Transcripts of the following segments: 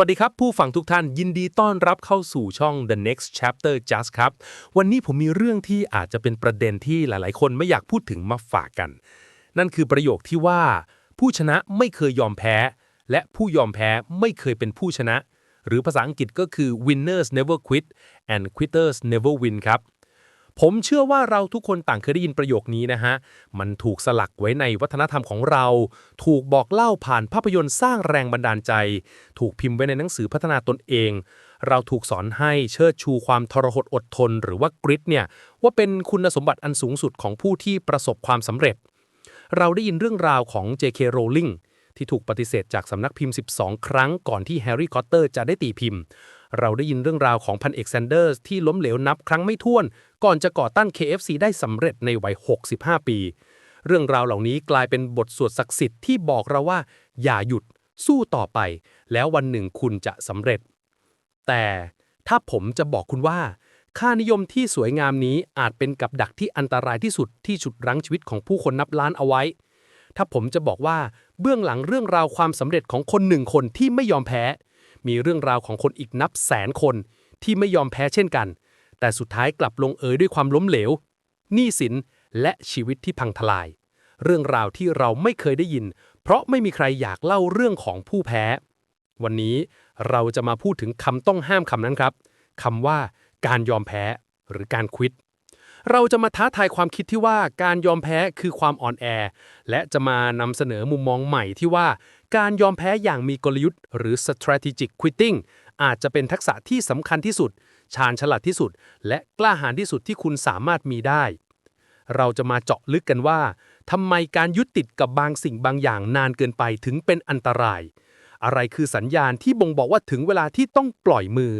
วัสดีครับ ผู้ฟังทุกท่านยินดีต้อนรับเข้าสู่ช่อง The Next Chapter Just ครับ วันนี้ผมมีเรื่องที่อาจจะเป็นประเด็นที่หลาย ๆ คนไม่อยากพูดถึงมาฝากกัน นั่นคือประโยคที่ว่า ผู้ชนะไม่เคยยอมแพ้ และผู้ยอมแพ้ไม่เคยเป็นผู้ชนะ หรือภาษาอังกฤษก็คือ winners never quit and quitters never win ครับ ผมเชื่อว่าเราทุกคนต่างเคยได้ยินประโยคนี้นะฮะ มันถูกสลักไว้ในวัฒนธรรมของเรา ถูกบอกเล่าผ่านภาพยนตร์สร้างแรงบันดาลใจ ถูกพิมพ์ไว้ในหนังสือพัฒนาตนเอง เราถูกสอนให้เชิดชูความทรหดอดทน หรือว่ากริดเนี่ย ว่าเป็นคุณสมบัติอันสูงสุดของผู้ที่ประสบความสำเร็จ เราได้ยินเรื่องราวของ J.K. Rowling ที่ถูกปฏิเสธจากสำนักพิมพ์ 12 ครั้งก่อนที่แฮร์รี่คอตเตอร์จะได้ตีพิมพ์ เราได้ยินเรื่องราวของพันเอกแซนเดอร์สที่ล้มเหลวนับครั้งไม่ถ้วน ก่อนจะก่อตั้ง KFC ได้สำเร็จในวัย 65 ปี เรื่องราวเหล่านี้กลายเป็นบทสวดศักดิ์สิทธิ์ที่บอกเราว่า อย่าหยุดสู้ต่อไป แล้ววันหนึ่งคุณจะสำเร็จ แต่ถ้าผมจะบอกคุณว่า ค่านิยมที่สวยงามนี้อาจเป็นกับดักที่อันตรายที่สุดที่ฉุดรั้งชีวิตของผู้คนนับล้านเอาไว้ ถ้าผมจะบอกว่าเบื้องหลังเรื่องราวความสำเร็จของคนหนึ่งคนที่ไม่ยอมแพ้ มีเรื่องราวของคนอีกนับแสนคนที่ไม่ยอมแพ้เช่นกัน แต่สุดท้ายกลับลงเอยด้วยความล้มเหลว หนี้สิน และชีวิตที่พังทลาย เรื่องราวที่เราไม่เคยได้ยิน เพราะไม่มีใครอยากเล่าเรื่องของผู้แพ้ วันนี้เราจะมาพูดถึงคำต้องห้ามคำนั้นครับคำว่าการยอมแพ้หรือการควิดเราจะมาท้าทายความคิดที่ว่าการยอมแพ้คือความอ่อนแอ และจะมานำเสนอมุมมองใหม่ที่ว่า การยอมแพ้อย่างมีกลยุทธ์ หรือ strategic quitting อาจจะเป็นทักษะที่สำคัญที่สุด ชาญฉลาดที่สุด และกล้าหาญที่สุดที่คุณสามารถมีได้ เราจะมาเจาะลึกกันว่าทำไมการยึดติดกับบางสิ่งบางอย่างนานเกินไปถึงเป็นอันตราย อะไรคือสัญญาณที่บ่งบอกว่าถึงเวลาที่ต้องปล่อยมือ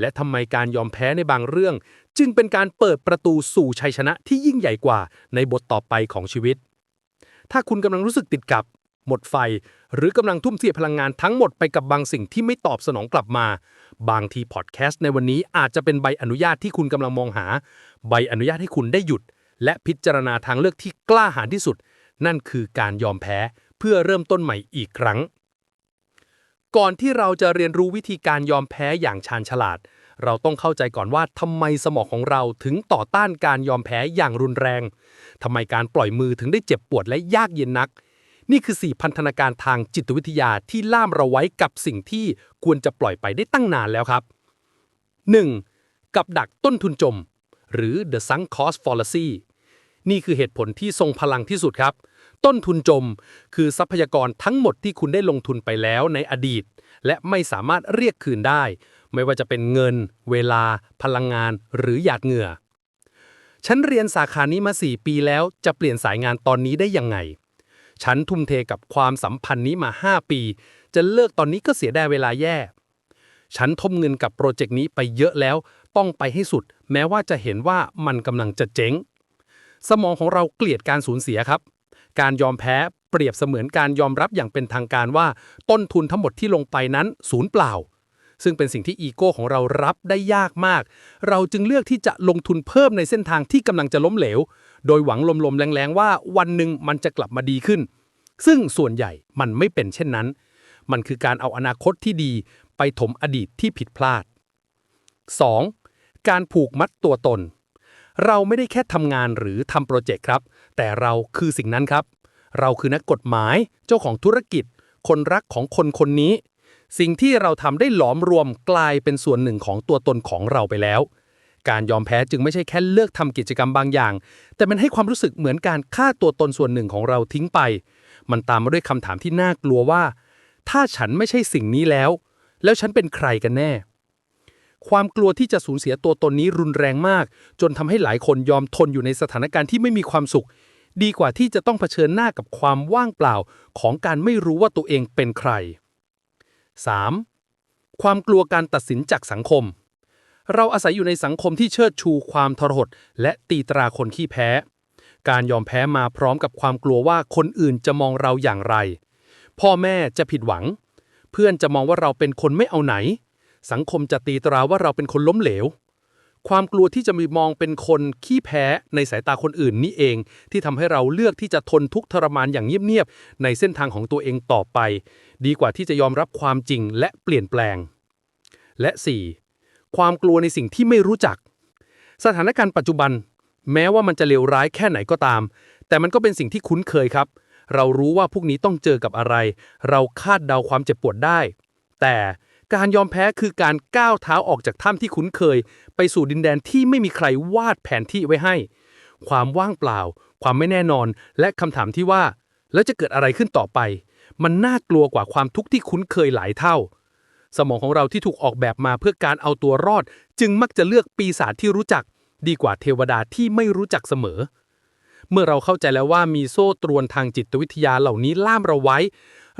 และทำไมการยอมแพ้ในบางเรื่อง จึงเป็นการเปิดประตูสู่ชัยชนะที่ยิ่งใหญ่กว่าในบทต่อไปของชีวิต ถ้าคุณกำลังรู้สึกติดกับ หมดไฟ หรือกำลังทุ่มเทพลังงานทั้งหมดไปกับบางสิ่งที่ไม่ตอบสนองกลับมา บางทีพอดแคสต์ในวันนี้อาจจะเป็นใบอนุญาตที่คุณกำลังมองหา ใบอนุญาตให้คุณได้หยุด และพิจารณาทางเลือกที่กล้าหาญที่สุด นั่นคือการยอมแพ้เพื่อเริ่มต้นใหม่อีกครั้ง ก่อนที่เราจะเรียนรู้วิธีการยอมแพ้อย่างชาญฉลาด เราต้องเข้าใจก่อนว่าทำไมสมองของเราถึงต่อต้านการยอมแพ้อย่างรุนแรงทำไมการปล่อยมือถึงได้เจ็บปวดและยากเย็นนัก นี่คือสี่พันธนาการทางจิตวิทยาที่ล่ามเราไว้กับสิ่งที่ควรจะปล่อยไปได้ตั้งนานแล้วครับ 1. กับดักต้นทุนจม หรือ the sunk cost fallacy นี่คือเหตุผลที่ทรงพลังที่สุดครับ ต้นทุนจม คือทรัพยากรทั้งหมดที่คุณได้ลงทุนไปแล้วในอดีต และไม่สามารถเรียกคืนได้ ไม่ว่าจะเป็นเงิน เวลา พลังงาน หรือหยาดเหงื่อฉันเรียนสาขานี้มา 4 ปีแล้วจะเปลี่ยนสายงานตอนนี้ได้ยังไง ฉันทุ่มเทกับความสัมพันธ์นี้มา 5 ปี จะเลิกตอนนี้ก็เสียดายเวลาแย่ ฉันทมเงินกับโปรเจกต์นี้ไปเยอะแล้ว ต้องไปให้สุด แม้ว่าจะเห็นว่ามันกำลังจะเจ๊ง สมองของเราเกลียดการสูญเสียครับ การยอมแพ้เปรียบเสมือนการยอมรับอย่างเป็นทางการว่า ต้นทุนทั้งหมดที่ลงไปนั้นศูนย์เปล่า ซึ่งเป็นสิ่งที่อีโก้ของเรารับได้ยากมาก เราจึงเลือกที่จะลงทุนเพิ่มในเส้นทางที่กำลังจะล้มเหลว โดยหวังลมๆแรงๆว่าวันหนึ่งมันจะกลับมาดีขึ้น ซึ่งส่วนใหญ่มันไม่เป็นเช่นนั้น มันคือการเอาอนาคตที่ดี ไปถมอดีตที่ผิดพลาด 2. การผูกมัดตัวตน เราไม่ได้แค่ทำงานหรือทำโปรเจกต์ครับ แต่เราคือสิ่งนั้นครับ เราคือนักกฎหมาย เจ้าของธุรกิจ คนรักของคนคนนี้ สิ่งที่เราทำได้หลอมรวมกลายเป็นส่วนหนึ่งของตัวตนของเราไปแล้ว การยอมแพ้จึงไม่ใช่แค่เลือกทำกิจกรรมบางอย่าง แต่มันให้ความรู้สึกเหมือนการฆ่าตัวตนส่วนหนึ่งของเราทิ้งไป มันตามมาด้วยคำถามที่น่ากลัวว่า ถ้าฉันไม่ใช่สิ่งนี้แล้ว แล้วฉันเป็นใครกันแน่ ความกลัวที่จะสูญเสียตัวตนนี้รุนแรงมาก จนทำให้หลายคนยอมทนอยู่ในสถานการณ์ที่ไม่มีความสุข ดีกว่าที่จะต้องเผชิญหน้ากับความว่างเปล่าของการไม่รู้ว่าตัวเองเป็นใคร 3. ความกลัวการตัดสินจากสังคม เราอาศัยอยู่ในสังคมที่เชิดชูความทรหดและตีตราคนขี้แพ้ การยอมแพ้มาพร้อมกับความกลัวว่าคนอื่นจะมองเราอย่างไร พ่อแม่จะผิดหวัง เพื่อนจะมองว่าเราเป็นคนไม่เอาไหน สังคมจะตีตราว่าเราเป็นคนล้มเหลว ความกลัวที่จะมีมองเป็นคนขี้แพ้ในสายตาคนอื่นนี่เอง ที่ทำให้เราเลือกที่จะทนทุกข์ทรมานอย่างเงียบๆในเส้นทางของตัวเองต่อไป ดีกว่าที่จะยอมรับความจริงและเปลี่ยนแปลง และ 4. ความกลัวในสิ่งที่ไม่รู้จัก สถานการณ์ปัจจุบัน แม้ว่ามันจะเลวร้ายแค่ไหนก็ตาม แต่มันก็เป็นสิ่งที่คุ้นเคยครับ เรารู้ว่าพวกนี้ต้องเจอกับอะไร เราคาดเดาความเจ็บปวดได้ แต่การยอมแพ้คือการก้าวเท้าออกจากถ้ำที่คุ้นเคย ไปสู่ดินแดนที่ไม่มีใครวาดแผนที่ไว้ให้ ความว่างเปล่า ความไม่แน่นอน และคำถามที่ว่า แล้วจะเกิดอะไรขึ้นต่อไป มันน่ากลัวกว่าความทุกข์ที่คุ้นเคยหลายเท่า สมองของเราที่ถูกออกแบบมาเพื่อการเอาตัวรอด จึงมักจะเลือกปีศาจที่รู้จัก ดีกว่าเทวดาที่ไม่รู้จักเสมอ เมื่อเราเข้าใจแล้วว่ามีโซ่ตรวนทางจิตวิทยาเหล่านี้ล่ามเราไว้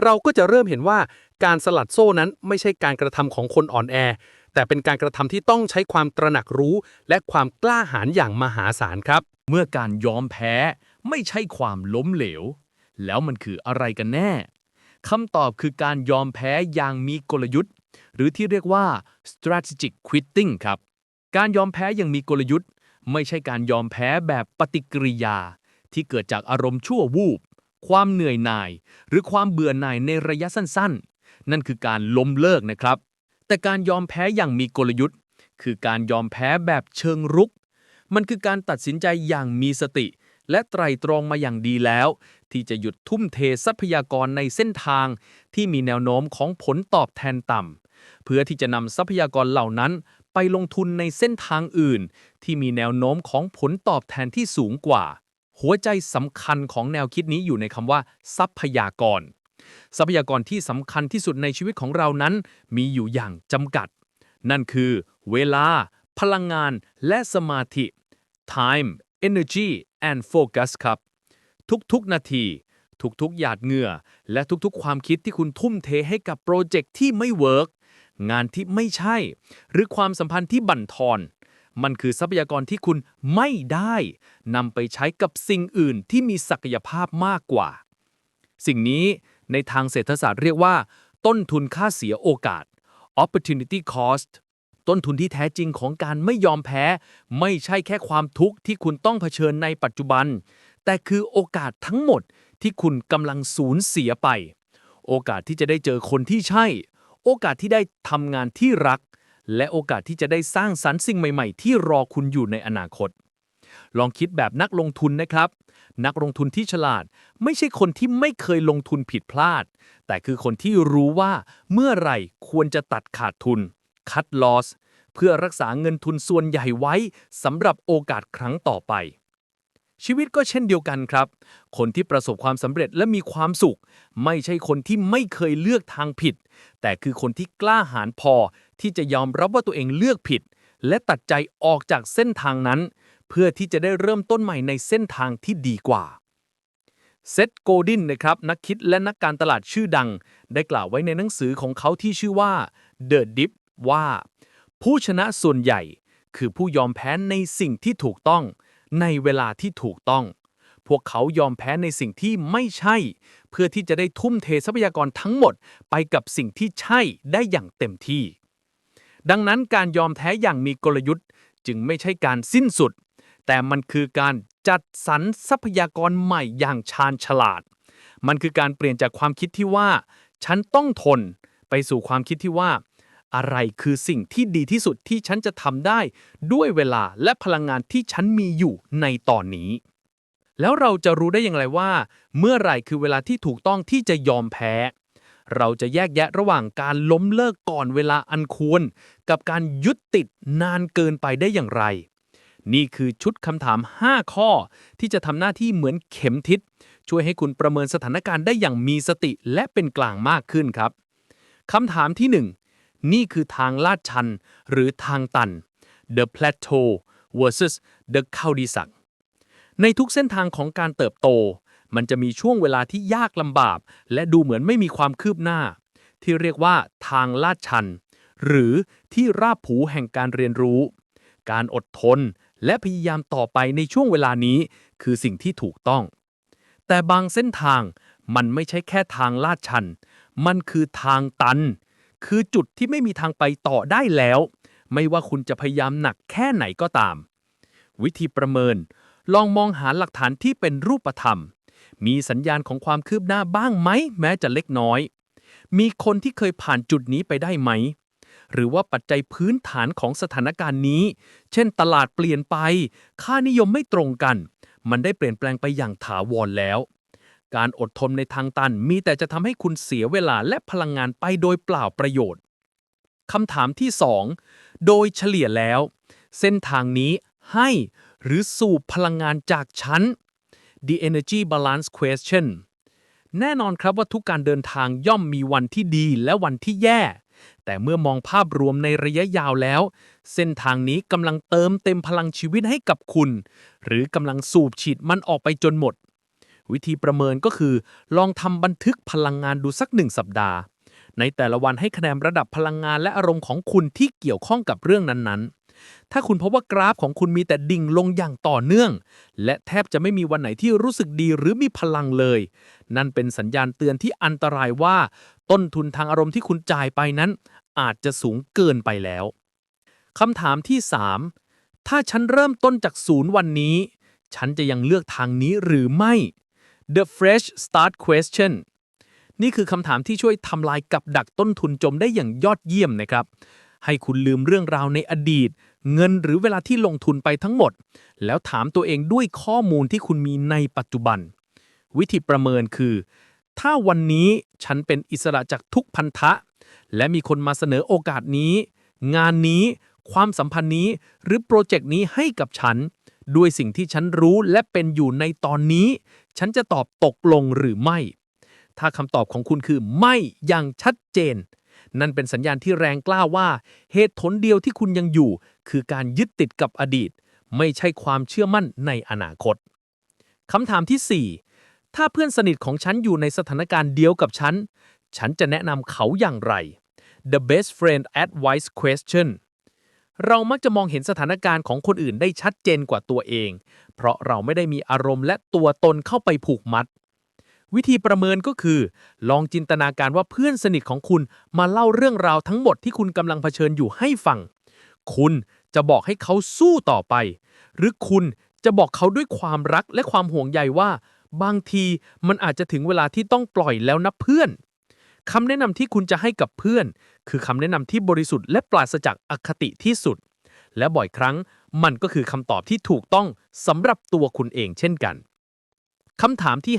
เราก็จะเริ่มเห็นว่าการสลัดโซ่นั้นไม่ใช่การกระทำของคนอ่อนแอ แต่เป็นการกระทำที่ต้องใช้ความตระหนักรู้ และความกล้าหาญอย่างมหาศาลครับ เมื่อการยอมแพ้ไม่ใช่ความล้มเหลว แล้วมันคืออะไรกันแน่ คำตอบคือการยอมแพ้อย่างมีกลยุทธ์ หรือที่เรียกว่า strategic quitting ครับ การยอมแพ้อย่างมีกลยุทธ์ ไม่ใช่การยอมแพ้แบบปฏิกิริยา ที่เกิดจากอารมณ์ชั่ววูบ ความเหนื่อยหน่าย หรือความเบื่อหน่ายในระยะสั้นๆ นั่นคือการล้มเลิกนะครับ แต่การยอมแพ้อย่างมีกลยุทธ์ คือการยอมแพ้แบบเชิงรุก มันคือการตัดสินใจอย่างมีสติ และไตรตรองมาอย่างดีแล้ว ที่จะหยุดทุ่มเททรัพยากรในเส้นทาง ที่มีแนวโน้มของผลตอบแทนต่ำเพื่อที่จะนำทรัพยากรเหล่านั้นไปลงทุนในเส้นทางอื่น ที่มีแนวโน้มของผลตอบแทนที่สูงกว่า หัวใจสำคัญของแนวคิดนี้อยู่ในคำว่า ทรัพยากร ทรัพยากรที่สำคัญที่สุดในชีวิตของเรานั้น มีอยู่อย่างจำกัด นั่นคือ เวลา พลังงาน และสมาธิ time energy and focus ครับ ทุกๆ นาที ทุกๆ หยาดเหงื่อ และทุกๆ ความคิดที่คุณทุ่มเทให้กับโปรเจกต์ที่ไม่เวิร์กงานที่ไม่ใช่ หรือความสัมพันธ์ที่บั่นทอน มันคือทรัพยากรที่คุณไม่ได้นำไปใช้กับสิ่งอื่นที่มีศักยภาพมากกว่า สิ่งนี้ในทางเศรษฐศาสตร์เรียกว่า ต้นทุนค่าเสียโอกาส opportunity cost ต้นทุนที่แท้จริงของการไม่ยอมแพ้ ไม่ใช่แค่ความทุกข์ที่คุณต้องเผชิญในปัจจุบัน แต่คือโอกาสทั้งหมดที่คุณกำลังสูญเสียไป โอกาสที่จะได้เจอคนที่ใช่ โอกาสที่ได้ทำงานที่รัก และโอกาสที่จะได้สร้างสรรค์สิ่งใหม่ ๆ ที่รอคุณอยู่ในอนาคต ลองคิดแบบนักลงทุนนะครับ นักลงทุนที่ฉลาด ไม่ใช่คนที่ไม่เคยลงทุนผิดพลาด แต่คือคนที่รู้ว่าเมื่อไหร่ควรจะตัดขาดทุน cut loss เพื่อรักษาเงินทุนส่วนใหญ่ไว้สำหรับโอกาสครั้งต่อไป ชีวิตก็เช่นเดียวกันครับ คนที่ประสบความสำเร็จและมีความสุข ไม่ใช่คนที่ไม่เคยเลือกทางผิด แต่คือคนที่กล้าหาญพอที่จะยอมรับว่าตัวเองเลือกผิด และตัดใจออกจากเส้นทางนั้น เพื่อที่จะได้เริ่มต้นใหม่ในเส้นทางที่ดีกว่าเซธโกดินนะครับนักคิดและนักการตลาดชื่อดัง ได้กล่าวไว้ในหนังสือของเขาที่ชื่อว่า The Dip ว่า ผู้ชนะส่วนใหญ่คือผู้ยอมแพ้ในสิ่งที่ถูกต้อง ในเวลาที่ถูกต้อง พวกเขายอมแพ้ในสิ่งที่ไม่ใช่ เพื่อที่จะได้ทุ่มเททรัพยากรทั้งหมดไปกับสิ่งที่ใช่ได้อย่างเต็มที่ ดังนั้นการยอมแพ้อย่างมีกลยุทธ์จึงไม่ใช่การสิ้นสุด แต่มันคือการจัดสรรทรัพยากรใหม่อย่างชาญฉลาด มันคือการเปลี่ยนจากความคิดที่ว่า ฉันต้องทน ไปสู่ความคิดที่ว่า อะไรคือสิ่งที่ดีที่สุดที่ฉันจะทำได้ ด้วยเวลาและพลังงานที่ฉันมีอยู่ในตอนนี้ แล้วเราจะรู้ได้อย่างไรว่า เมื่อไรคือเวลาที่ถูกต้องที่จะยอมแพ้ เราจะแยกแยะระหว่างการล้มเลิกก่อนเวลาอันควร กับการยึดติดนานเกินไปได้อย่างไร นี่คือชุดคำถาม 5 ข้อ ที่จะทำหน้าที่เหมือนเข็มทิศช่วยให้คุณประเมินสถานการณ์ได้อย่างมีสติและเป็นกลางมากขึ้นครับคำถามที่1 นี่คือทางลาดชันหรือทางตัน the plateau versus the cul-de-sac ในทุกเส้นทางของการเติบโต มันจะมีช่วงเวลาที่ยากลำบาก และดูเหมือนไม่มีความคืบหน้า ที่เรียกว่าทางลาดชัน หรือที่ราบผูแห่งการเรียนรู้ การอดทนและพยายามต่อไปในช่วงเวลานี้ คือสิ่งที่ถูกต้อง แต่บางเส้นทางมันไม่ใช่แค่ทางลาดชัน มันคือทางตัน คือจุดที่ไม่มีทางไปต่อได้แล้ว ไม่ว่าคุณจะพยายามหนักแค่ไหนก็ตาม วิธีประเมิน ลองมองหาหลักฐานที่เป็นรูปธรรม มีสัญญาณของความคืบหน้าบ้างไหม แม้จะเล็กน้อย มีคนที่เคยผ่านจุดนี้ไปได้ไหม หรือว่าปัจจัยพื้นฐานของสถานการณ์นี้ เช่นตลาดเปลี่ยนไป ค่านิยมไม่ตรงกัน มันได้เปลี่ยนแปลงไปอย่างถาวรแล้ว การอดทนในทางตันมีแต่จะทำให้คุณเสียเวลาและพลังงานไปโดยเปล่าประโยชน์คำถามที่ 2 โดยเฉลี่ยแล้ว เส้นทางนี้ให้หรือสูบพลังงานจากชั้น The Energy Balance Question แน่นอนครับว่าทุกการเดินทางย่อมมีวันที่ดีและวันที่แย่ แต่เมื่อมองภาพรวมในระยะยาวแล้ว เส้นทางนี้กำลังเติมเต็มพลังชีวิตให้กับคุณ หรือกำลังสูบฉีดมันออกไปจนหมด วิธีประเมินก็คือ ลองทำบันทึกพลังงานดูสักหนึ่งสัปดาห์ ในแต่ละวันให้คะแนนระดับพลังงานและอารมณ์ของคุณที่เกี่ยวข้องกับเรื่องนั้นๆ ถ้าคุณพบว่ากราฟของคุณมีแต่ดิ่งลงอย่างต่อเนื่อง และแทบจะไม่มีวันไหนที่รู้สึกดีหรือมีพลังเลย นั่นเป็นสัญญาณเตือนที่อันตรายว่า ต้นทุนทางอารมณ์ที่คุณจ่ายไปนั้น อาจจะสูงเกินไปแล้วคำถามที่ 3 ถ้าฉันเริ่มต้นจากศูนย์วันนี้ ฉันจะยังเลือกทางนี้หรือไม่ The Fresh Start Question นี่คือคำถามที่ช่วยทำลายกับดักต้นทุนจมได้อย่างยอดเยี่ยมนะครับ ให้คุณลืมเรื่องราวในอดีต เงินหรือเวลาที่ลงทุนไปทั้งหมด แล้วถามตัวเองด้วยข้อมูลที่คุณมีในปัจจุบัน วิธีประเมินคือ ถ้าวันนี้ฉันเป็นอิสระจากทุกพันธะ และมีคนมาเสนอโอกาสนี้ งานนี้ความสัมพันธ์นี้หรือโปรเจกต์นี้ให้กับฉัน ด้วยสิ่งที่ฉันรู้และเป็นอยู่ในตอนนี้ ฉันจะตอบตกลงหรือไม่ ถ้าคำตอบของคุณคือไม่อย่างชัดเจน นั่นเป็นสัญญาณที่แรงกล้าว่า เหตุผลเดียวที่คุณยังอยู่ คือการยึดติดกับอดีต ไม่ใช่ความเชื่อมั่นในอนาคตคำถามที่ 4 ถ้าเพื่อนสนิทของฉันอยู่ในสถานการณ์เดียวกับฉัน ฉันจะแนะนำเขาอย่างไร The best friend advice question เรามักจะมองเห็นสถานการณ์ของคนอื่นได้ชัดเจนกว่าตัวเอง เพราะเราไม่ได้มีอารมณ์และตัวตนเข้าไปผูกมัด วิธีประเมินก็คือ ลองจินตนาการว่าเพื่อนสนิทของคุณมาเล่าเรื่องราวทั้งหมดที่คุณกำลังเผชิญอยู่ให้ฟัง คุณจะบอกให้เขาสู้ต่อไป หรือคุณจะบอกเขาด้วยความรักและความห่วงใยว่า บางทีมันอาจจะถึงเวลาที่ต้องปล่อยแล้วนะเพื่อน คำแนะนำที่คุณจะให้กับเพื่อน คือคำแนะนำที่บริสุทธิ์และปราศจากอคติที่สุด และบ่อยครั้งมันก็คือคำตอบที่ถูกต้องสำหรับตัวคุณเองเช่นกันคำถามที่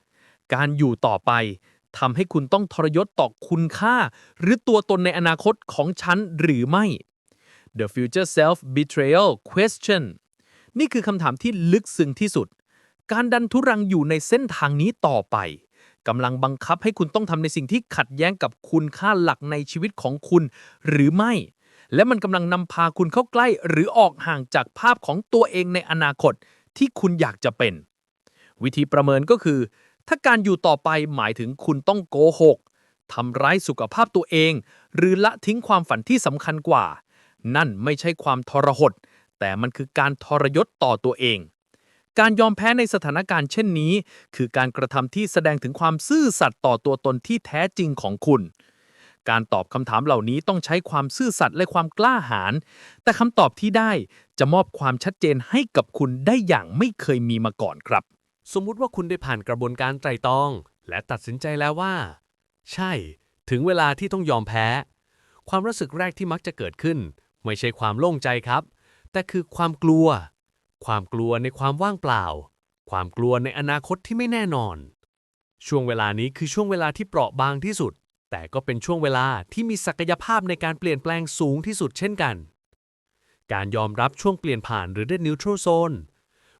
5 การอยู่ต่อไปทำให้คุณต้องทรยศต่อคุณค่า หรือตัวตนในอนาคตของฉันหรือไม่ The Future Self Betrayal Question นี่คือคำถามที่ลึกซึ้งที่สุด การดันทุรังอยู่ในเส้นทางนี้ต่อไป กำลังบังคับให้คุณต้องทำในสิ่งที่ขัดแย้งกับคุณค่าหลักในชีวิตของคุณ หรือไม่ และมันกำลังนำพาคุณเข้าใกล้หรือออกห่างจากภาพของตัวเองในอนาคตที่คุณอยากจะเป็น วิธีประเมินก็คือ ถ้าการอยู่ต่อไปหมายถึงคุณต้องโกหกทำร้ายสุขภาพตัวเอง หรือละทิ้งความฝันที่สำคัญกว่า นั่นไม่ใช่ความทรหด แต่มันคือการทรยศต่อตัวเอง การยอมแพ้ในสถานการณ์เช่นนี้ คือการกระทำที่แสดงถึงความซื่อสัตย์ต่อตัวตนที่แท้จริงของคุณ การตอบคำถามเหล่านี้ต้องใช้ความซื่อสัตย์และความกล้าหาญแต่คำตอบที่ได้จะมอบความชัดเจนให้กับคุณได้อย่างไม่เคยมีมาก่อนครับ สมมุติว่าคุณได้ผ่านกระบวนการไตร่ตรอง และตัดสินใจแล้วว่า ใช่ ถึงเวลาที่ต้องยอมแพ้ ความรู้สึกแรกที่มักจะเกิดขึ้น ไม่ใช่ความโล่งใจครับ แต่คือความกลัว ความกลัวในความว่างเปล่า ความกลัวในอนาคตที่ไม่แน่นอน ช่วงเวลานี้คือช่วงเวลาที่เปราะบางที่สุด แต่ก็เป็นช่วงเวลาที่มีศักยภาพในการเปลี่ยนแปลงสูงที่สุดเช่นกัน การยอมรับช่วงเปลี่ยนผ่านหรือ The Neutral Zone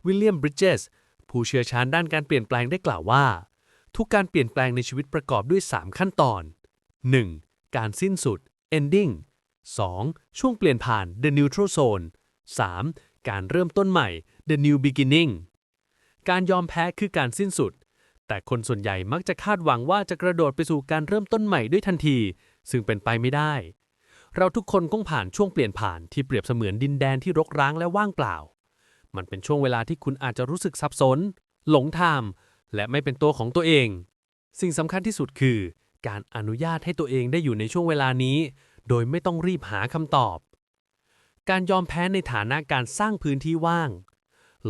วิลเลียมบริดเจสผู้เชี่ยวชาญด้านการเปลี่ยนแปลงได้กล่าวว่า ทุกการเปลี่ยนแปลงในชีวิตประกอบด้วย 3 ขั้นตอน 1. การสิ้นสุด ending 2. ช่วงเปลี่ยนผ่าน the neutral zone 3. การเริ่มต้นใหม่ the new beginning การยอมแพ้คือการสิ้นสุด แต่คนส่วนใหญ่มักจะคาดหวังว่าจะกระโดดไปสู่การเริ่มต้นใหม่ด้วยทันที ซึ่งเป็นไปไม่ได้ เราทุกคนต้องผ่านช่วงเปลี่ยนผ่านที่เปรียบเสมือนดินแดนที่รกร้างและว่างเปล่า มันเป็นช่วงเวลาที่คุณอาจจะรู้สึกสับสน หลงทางและไม่เป็นตัวของตัวเอง สิ่งสำคัญที่สุดคือ การอนุญาตให้ตัวเองได้อยู่ในช่วงเวลานี้ โดยไม่ต้องรีบหาคำตอบ การยอมแพ้ในฐานะการสร้างพื้นที่ว่าง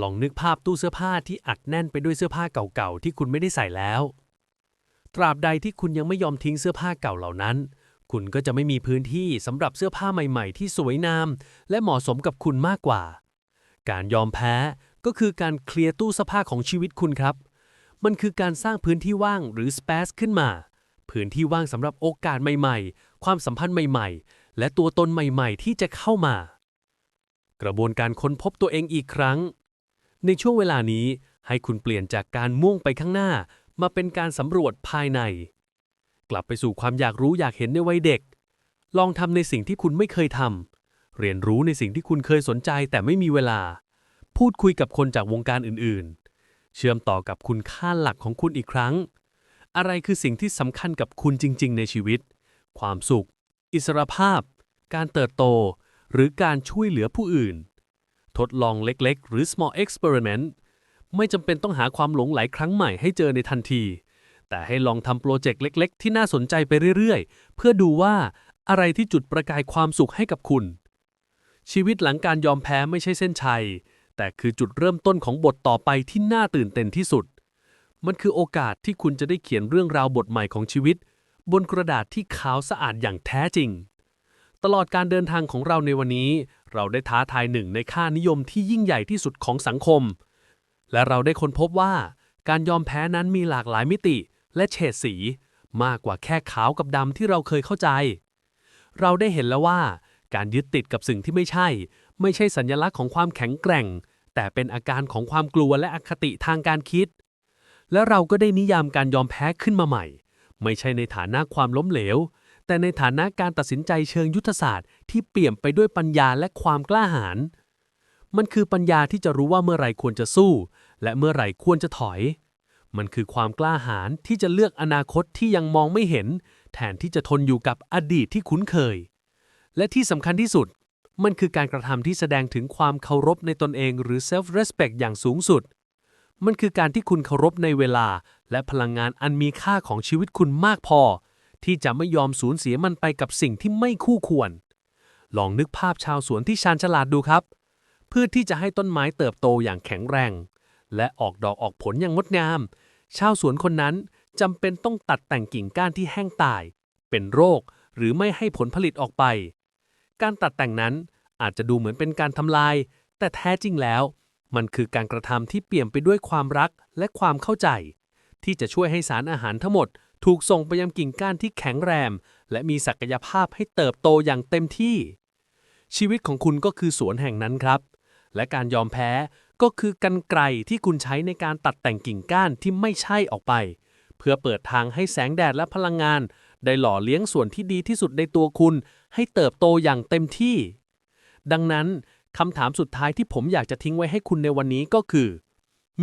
ลองนึกภาพตู้เสื้อผ้าที่อัดแน่นไปด้วยเสื้อผ้าเก่าๆที่คุณไม่ได้ใส่แล้ว ตราบใดที่คุณยังไม่ยอมทิ้งเสื้อผ้าเก่าเหล่านั้น คุณก็จะไม่มีพื้นที่สำหรับเสื้อผ้าใหม่ๆ ที่สวยงาม และเหมาะสมกับคุณมากกว่า การยอมแพ้ก็คือการเคลียร์ตู้เสื้อผ้าของชีวิตคุณครับ มันคือการสร้างพื้นที่ว่างหรือ space ขึ้นมา พื้นที่ว่างสำหรับโอกาสใหม่ ๆ ความสัมพันธ์ใหม่ ๆ และตัวตนใหม่ ๆ ที่จะเข้ามา กระบวนการค้นพบตัวเองอีกครั้ง ในช่วงเวลานี้ให้คุณเปลี่ยนจากการมุ่งไปข้างหน้า มาเป็นการสำรวจภายใน กลับไปสู่ความอยากรู้อยากเห็นในวัยเด็ก ลองทำในสิ่งที่คุณไม่เคยทำเรียนรู้ในสิ่งที่คุณเคยสนใจแต่ไม่มีเวลา พูดคุยกับคนจากวงการอื่นๆ เชื่อมต่อกับคุณค่าหลักของคุณอีกครั้ง อะไรคือสิ่งที่สำคัญกับคุณจริง ๆ ในชีวิต ความสุข อิสรภาพ การเติบโต หรือการช่วยเหลือผู้อื่น ทดลองเล็กๆ หรือ small experiment ไม่จำเป็นต้องหาความหลงไหลครั้งใหม่ให้เจอในทันที แต่ให้ลองทำโปรเจกต์เล็ก ๆ ที่น่าสนใจไปเรื่อยๆ เพื่อดูว่าอะไรที่จุดประกายความสุขให้กับคุณ ชีวิตหลังการยอมแพ้ไม่ใช่เส้นชัย แต่คือจุดเริ่มต้นของบทต่อไปที่น่าตื่นเต้นที่สุด มันคือโอกาสที่คุณจะได้เขียนเรื่องราวบทใหม่ของชีวิต บนกระดาษที่ขาวสะอาดอย่างแท้จริง ตลอดการเดินทางของเราในวันนี้ เราได้ท้าทายหนึ่งในค่านิยมที่ยิ่งใหญ่ที่สุดของสังคม และเราได้ค้นพบว่า การยอมแพ้นั้นมีหลากหลายมิติและเฉดสี มากกว่าแค่ขาวกับดำที่เราเคยเข้าใจ เราได้เห็นแล้วว่า การยึดติดกับสิ่งที่ไม่ใช่ ไม่ใช่สัญลักษณ์ของความแข็งแกร่ง แต่เป็นอาการของความกลัวและอคติทางการคิด และเราก็ได้นิยามการยอมแพ้ขึ้นมาใหม่ ไม่ใช่ในฐานะความล้มเหลว แต่ในฐานะการตัดสินใจเชิงยุทธศาสตร์ที่เปี่ยมไปด้วยปัญญาและความกล้าหาญ มันคือปัญญาที่จะรู้ว่าเมื่อไหรควรจะสู้ และเมื่อไหร่ควรจะถอย มันคือความกล้าหาญที่จะเลือกอนาคตที่ยังมองไม่เห็น แทนที่จะทนอยู่กับอดีตที่คุ้นเคย และที่สำคัญที่สุด มันคือการกระทำที่แสดงถึงความเคารพในตนเองหรือ self respect อย่างสูงสุด มันคือการที่คุณเคารพในเวลา และพลังงานอันมีค่าของชีวิตคุณมากพอ ที่จะไม่ยอมสูญเสียมันไปกับสิ่งที่ไม่คู่ควร ลองนึกภาพชาวสวนที่ชาญฉลาดดูครับ พืชที่จะให้ต้นไม้เติบโตอย่างแข็งแรง และออกดอกออกผลอย่างงดงาม ชาวสวนคนนั้นจำเป็นต้องตัดแต่งกิ่งก้านที่แห้งตาย เป็นโรคหรือไม่ให้ผลผลิตออกไป การตัดแต่งนั้นอาจจะดูเหมือนเป็นการทำลาย แต่แท้จริงแล้ว มันคือการกระทำที่เปี่ยมไปด้วยความรักและความเข้าใจ ที่จะช่วยให้สารอาหารทั้งหมด ถูกส่งไปยังกิ่งก้านที่แข็งแรง และมีศักยภาพให้เติบโตอย่างเต็มที่ ชีวิตของคุณก็คือสวนแห่งนั้นครับ และการยอมแพ้ก็คือกันไกรที่คุณใช้ในการตัดแต่งกิ่งก้านที่ไม่ใช่ออกไป เพื่อเปิดทางให้แสงแดดและพลังงาน ได้หล่อเลี้ยงส่วนที่ดีที่สุดในตัวคุณ ให้เติบโตอย่างเต็มที่ ดังนั้นคำถามสุดท้ายที่ผมอยากจะทิ้งไว้ให้คุณในวันนี้ก็คือ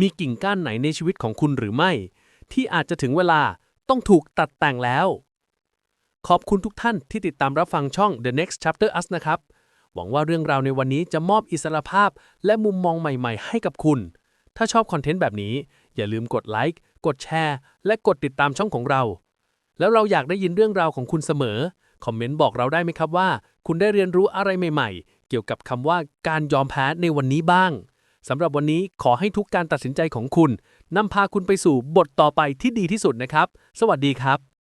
มีกิ่งก้านไหนในชีวิตของคุณหรือไม่ ที่อาจจะถึงเวลา ต้องถูกตัดแต่งแล้ว ขอบคุณทุกท่านที่ติดตามรับฟังช่อง The Next Chapter Us นะครับ หวังว่าเรื่องราวในวันนี้จะมอบอิสรภาพและมุมมองใหม่ๆ ให้กับคุณ ถ้าชอบคอนเทนต์แบบนี้ อย่าลืมกดไลค์ กดแชร์ และกดติดตามช่องของเรา แล้วเราอยากได้ยินเรื่องราวของคุณเสมอ คอมเมนต์บอกเราได้ไหมครับว่า คุณได้เรียนรู้อะไรใหม่ ๆ เกี่ยวกับคำว่าการยอมแพ้ในวันนี้บ้าง สำหรับวันนี้ขอให้ทุกการตัดสินใจของคุณนำพาคุณไปสู่บทต่อไปที่ดีที่สุดนะครับ สวัสดีครับ